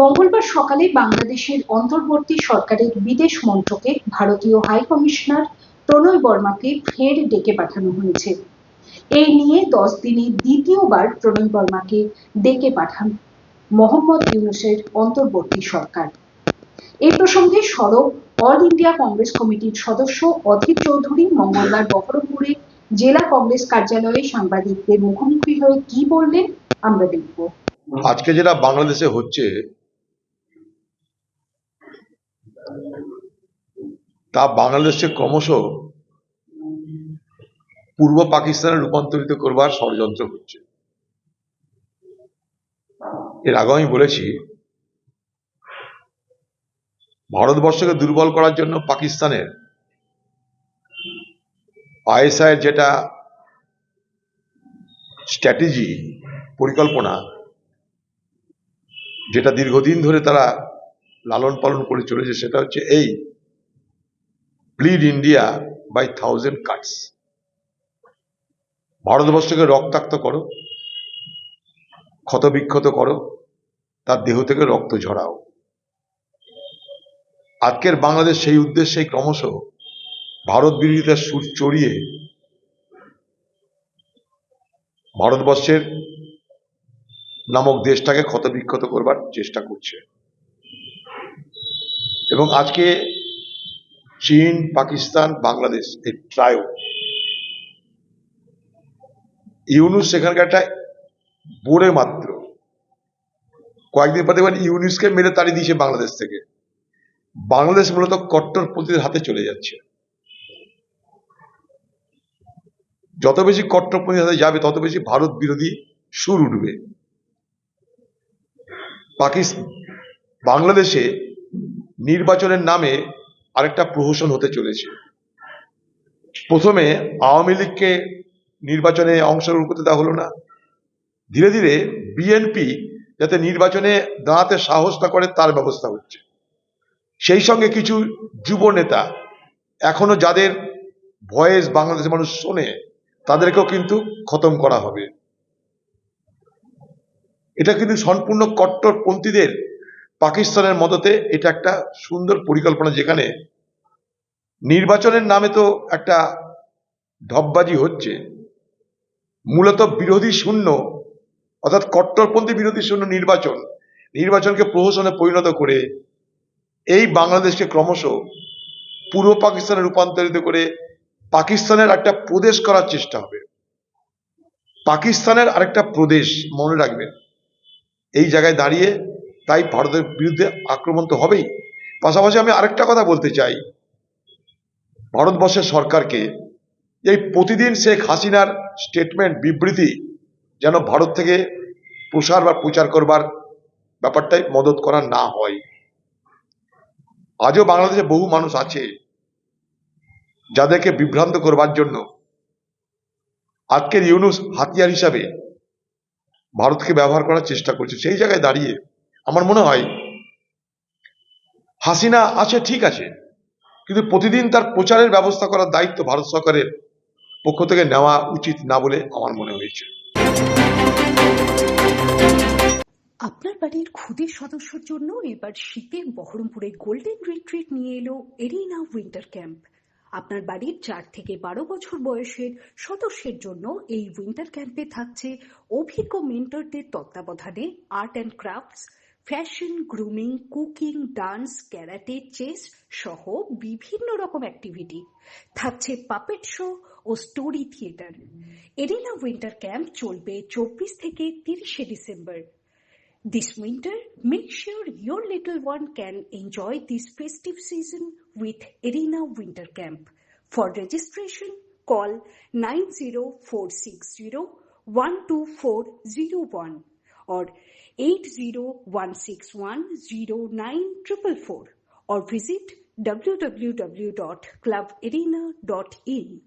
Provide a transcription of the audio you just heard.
মঙ্গলবার সকালে বাংলাদেশের অন্তর্বর্তী সরকারের বিদেশ মন্ত্রকে ভারতীয় হাই কমিশনার প্রণয় বর্মাকে ফের ডেকে পাঠানো হয়েছে। এই নিয়ে দশ দিনে দ্বিতীয়বার প্রণয় বর্মাকে ডেকে পাঠান মোহাম্মদ ইউনুসের অন্তর্বর্তী সরকার। এই প্রসঙ্গে সরব অল ইন্ডিয়া কংগ্রেস কমিটির সদস্য অধীর চৌধুরী মঙ্গলবার বহরমপুরে জেলা কংগ্রেস কার্যালয়ে সাংবাদিকদের মুখোমুখি হয়ে কি বললেন আমরা দেখব। আজকে যেটা বাংলাদেশে হচ্ছে তা বাংলাদেশকে ক্রমশ পূর্ব পাকিস্তানে রূপান্তরিত করবার ষড়যন্ত্র হচ্ছে এর আগে আমি বলেছি, ভারতবর্ষকে দুর্বল করার জন্য পাকিস্তানের আইএসআই এর যেটা স্ট্র্যাটেজি, পরিকল্পনা, যেটা দীর্ঘদিন ধরে তারা লালন পালন করে চলেছে, সেটা হচ্ছে এই bleed India by thousand cuts ভারতবর্ষকে রক্তাক্ত করো, ক্ষতবিক্ষত করো, তার দেহ থেকে রক্ত ঝরাও। আজকের বাংলাদেশ সেই উদ্দেশ্যে ক্রমশ ভারত বিরোধিতার সুর চড়িয়ে ভারতবর্ষের নামক দেশটাকে ক্ষতবিক্ষত করবার চেষ্টা করছে। এবং আজকে চীন, পাকিস্তান, বাংলাদেশ, এই ট্রায়ো ইউনুস সেখানকার একটা বোরে মাত্র। কয়েকদিন পর দেখবেন ইউনুসকে মেরে তাড়িয়ে দিয়েছে বাংলাদেশ থেকে। বাংলাদেশ মূলত কট্টরপন্থীদের হাতে চলে যাচ্ছে। যত বেশি কট্টরপন্থীর হাতে যাবে, তত বেশি ভারত বিরোধী সুর উঠবে। পাকিস্তান, বাংলাদেশে নির্বাচনের নামে আরেকটা প্রহসন হতে চলেছে। প্রথমে আওয়ামী লীগকে নির্বাচনে অংশগ্রহণ করতে দেওয়া হলো না। ধীরে ধীরে বিএনপি যাতে নির্বাচনে দাঁড়াতে সাহস না করে, তার ব্যবস্থা হচ্ছে। সেই সঙ্গে কিছু যুব নেতা এখনও যাদের ভয়েস বাংলাদেশের মানুষ শোনে, তাদেরকেও কিন্তু খতম করা হবে। এটা কিন্তু সম্পূর্ণ কট্টরপন্থীদের পাকিস্তানের মদতে এটা একটা সুন্দর পরিকল্পনা যেখানে নির্বাচনের নামে তো একটা ঢপবাজি হচ্ছে। মূলত বিরোধী শূন্য, অর্থাৎ কট্টরপন্থী বিরোধী শূন্য নির্বাচন, নির্বাচনকে প্রহসনে পরিণত করে এই বাংলাদেশকে ক্রমশ পূর্ব পাকিস্তানে রূপান্তরিত করে পাকিস্তানের একটা প্রদেশ করার চেষ্টা হবে। পাকিস্তানের আরেকটা প্রদেশ মনে রাখবেন। এই জায়গায় দাঁড়িয়ে তাই ভারতের বিরুদ্ধে আক্রমণ তো হবেই। পাশাপাশি আমি আরেকটা কথা বলতে চাই। ভারতবর্ষের সরকারকে এই প্রতিদিন শেখ হাসিনার স্টেটমেন্ট বিবৃতি যেন ভারত থেকে প্রসার বা প্রচার করবার ব্যাপারটাই মদত করা না হয়। আজও বাংলাদেশে বহু মানুষ আছে যাদেরকে বিভ্রান্ত করবার জন্য আজকের ইউনুস হাতিয়ার হিসাবে ভারতকে ব্যবহার করার চেষ্টা করছে। সেই জায়গায় দাঁড়িয়ে আমার মনে হয় হাসিনা আছে, ঠিক আছে, কিন্তু প্রতিদিন তার প্রচারের ব্যবস্থা করার দায়িত্ব ভারত সরকারের পক্ষ থেকে নেওয়া উচিত না বলে আমার মনে হয়েছে। আপনার বাড়ির খুদের সদস্যর জন্য এবার শীতে বহরমপুরে গোল্ডেন রিট্রিট নিয়ে এলো এরিনা উইন্টার ক্যাম্প। আপনার বাড়ির চার থেকে বারো বছর বয়সের সদস্যের জন্য এই উইন্টার ক্যাম্পে থাকছে অভিজ্ঞ মেন্টরদের তত্ত্বাবধানে art and crafts fashion grooming cooking dance karate chess সহ বিভিন্ন রকম অ্যাক্টিভিটি থাকছে পাপেট শো ও story theatre arena winter camp চলবে চব্বিশ থেকে তিরিশে December This winter, make sure your little one can enjoy this festive season with Arena Winter Camp. For registration, call 90460-12401 or 801610944 or visit www.clubarena.in.